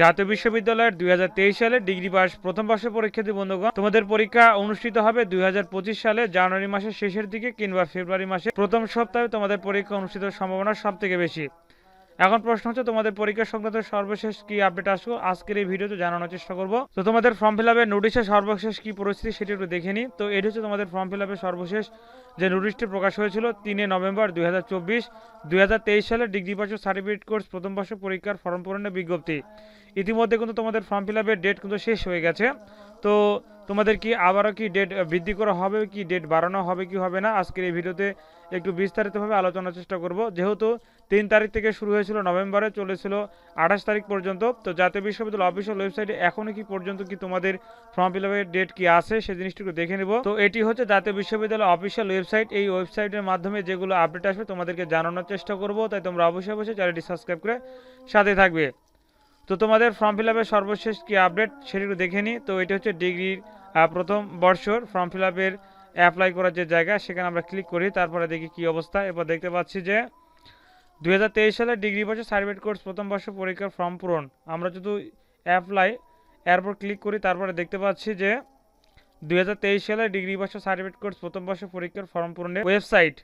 জাতীয় বিশ্ববিদ্যালয়ের দুই হাজার তেইশ সালে ডিগ্রি পাস প্রথম বর্ষের পরীক্ষার্থী বন্ধুগণ, তোমাদের পরীক্ষা অনুষ্ঠিত হবে দুই হাজার পঁচিশ সালে জানুয়ারি মাসের শেষের দিকে কিংবা ফেব্রুয়ারি মাসে প্রথম সপ্তাহে তোমাদের পরীক্ষা অনুষ্ঠিত সম্ভাবনা সব থেকে বেশি। এখন প্রশ্ন হচ্ছে, তোমাদের পরীক্ষা সংক্রান্ত সর্বশেষ কি আপডেট আসব আজকের এই ভিডিওতে জানানোর চেষ্টা করব। তো তোমাদের ফর্ম ফিল আপের নোটিশের সর্বশেষ কি পরিস্থিতি সেটি একটু দেখে নিই। তো এটি হচ্ছে তোমাদের ফর্ম ফিল আপের সর্বশেষ যে নোটিশটি প্রকাশ হয়েছিল তিনে নভেম্বর দুই হাজার চব্বিশ, দুই হাজার তেইশ সালে ডিগ্রি পাস সার্টিফিকেট কোর্স প্রথম বর্ষ পরীক্ষার ফর্ম পূরণের বিজ্ঞপ্তি। ইতিমধ্যে কিন্তু তোমাদের ফর্ম ফিল আপের ডেট কিন্তু শেষ হয়ে গেছে। তো তোমাদের কি আবারও কি ডেট বৃদ্ধি করা হবে কি ডেট বাড়ানো হবে, কি হবে না? আজকের এই ভিডিওতে একটু বিস্তারিতভাবে আলোচনার চেষ্টা করব। যেহেতু তিন তারিখ থেকে শুরু হয়েছিল, নভেম্বরে চলেছিল, আঠাশ তারিখ পর্যন্ত। তো জাতীয় বিশ্ববিদ্যালয় অফিসিয়াল ওয়েবসাইটে এখনও কি পর্যন্ত কি তোমাদের ফর্ম ফিল আপের ডেট কি আছে সেই জিনিসটি একটু দেখে নেব। তো এটি হচ্ছে জাতীয় বিশ্ববিদ্যালয় অফিসিয়াল ওয়েবসাইট এই ওয়েবসাইটের মাধ্যমে যেগুলো আপডেট আসবে তোমাদেরকে জানানোর চেষ্টা করব। তাই তোমরা অবশ্যই অবশ্যই চ্যানেলটি সাবস্ক্রাইব করে সাথে থাকবে। তো তোমাদের ফর্ম ফিল আপের সর্বশেষ কি আপডেট সেটি একটু দেখে নিই তো এটি হচ্ছে ডিগ্রির প্রথম বর্ষর ফর্ম ফিল আপের অ্যাপ্লাই করার যে জায়গা, সেখানে আমরা ক্লিক করি, তারপরে দেখি কি অবস্থা। এরপর দেখতে পাচ্ছি যে দু হাজার তেইশ সালে ডিগ্রি বর্ষ সার্টিফিকেট কোর্স প্রথম বর্ষ পরীক্ষার ফর্ম পূরণ। আমরা যদি অ্যাপ্লাই এরপর ক্লিক করি, তারপরে দেখতে পাচ্ছি যে দু হাজার তেইশ সালে ডিগ্রি বর্ষ সার্টিফিকেট কোর্স প্রথম বর্ষ পরীক্ষার ফর্ম পূরণের ওয়েবসাইট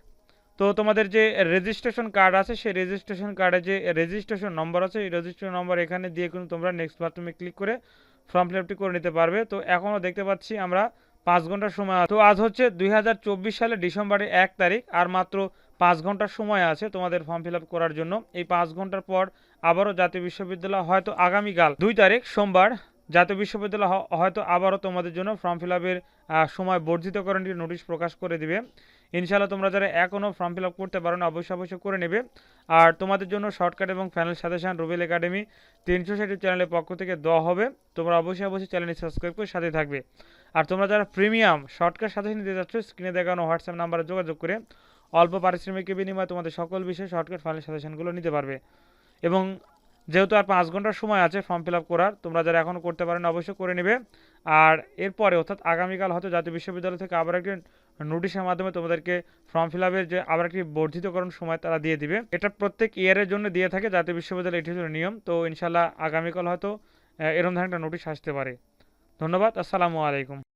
তো তোমাদের যে রেজিস্ট্রেশন কার্ড আছে, সেই রেজিস্ট্রেশন কার্ডে যে রেজিস্ট্রেশন নম্বর আছে, এই রেজিস্ট্রেশন নম্বর এখানে দিয়ে কিন্তু তোমরা নেক্সট বাথরুমে ক্লিক করে ফর্ম ফিল আপটি করে নিতে পারবে। তো এখনও দেখতে পাচ্ছি আমরা পাঁচ ঘণ্টার সময় তো আজ হচ্ছে দুই সালে ডিসেম্বরের এক তারিখ, আর মাত্র পাঁচ ঘণ্টার সময় আছে তোমাদের ফর্ম ফিল করার জন্য। এই পাঁচ ঘণ্টার পর আবারও জাতীয় বিশ্ববিদ্যালয় হয়তো আগামীকাল দুই তারিখ, সোমবার জাতীয় বিশ্ববিদ্যালয় হয়তো আবারও তোমাদের জন্য ফর্ম ফিল সময় বর্ধিতকরণের নোটিশ প্রকাশ করে দিবে। ইনশাআল্লাহ তোমরা যারা এখনও ফর্ম ফিল আপ করতে পারো না, অবশ্যই অবশ্যই করে নেবে। আর তোমাদের জন্য শর্টকাট এবং ফাইনাল সাজেশন রুবেল একাডেমি তিনশো ষাটি চ্যানেলের পক্ষ থেকে দেওয়া হবে। তোমরা অবশ্যই অবশ্যই চ্যানেলটি সাবস্ক্রাইব করে সাথে থাকবে। আর তোমরা যারা প্রিমিয়াম শর্টকাট সাজেশন দিতে যাচ্ছ, স্ক্রিনে দেখানো হোয়াটসঅ্যাপ নাম্বারে যোগাযোগ করে অল্প পারিশ্রমিকের বিনিময়ে তোমাদের সকল বিষয়ে শর্টকাট ফাইনাল সাজেশনগুলো নিতে পারবে। এবং যেহেতু আর পাঁচ ঘণ্টার সময় আছে ফর্ম ফিল আপ করার, তোমরা যারা এখনও করতে পারেন অবশ্যই করে নেবে। আর এরপরে অর্থাৎ আগামীকাল হয়তো জাতীয় বিশ্ববিদ্যালয় থেকে আবার একটি নোটিশের মাধ্যমে তোমাদেরকে ফর্ম ফিল আপের যে আবার একটি বর্ধিতকরণ সময় তারা দিয়ে দিবে। এটা প্রত্যেক ইয়ারের জন্য দিয়ে থাকে জাতীয় বিশ্ববিদ্যালয়, এটি হচ্ছে নিয়ম। তো ইনশাল্লাহ আগামীকাল হয়তো এরম ধরনের একটা নোটিশ আসতে পারে। ধন্যবাদ, আসসালামু আলাইকুম।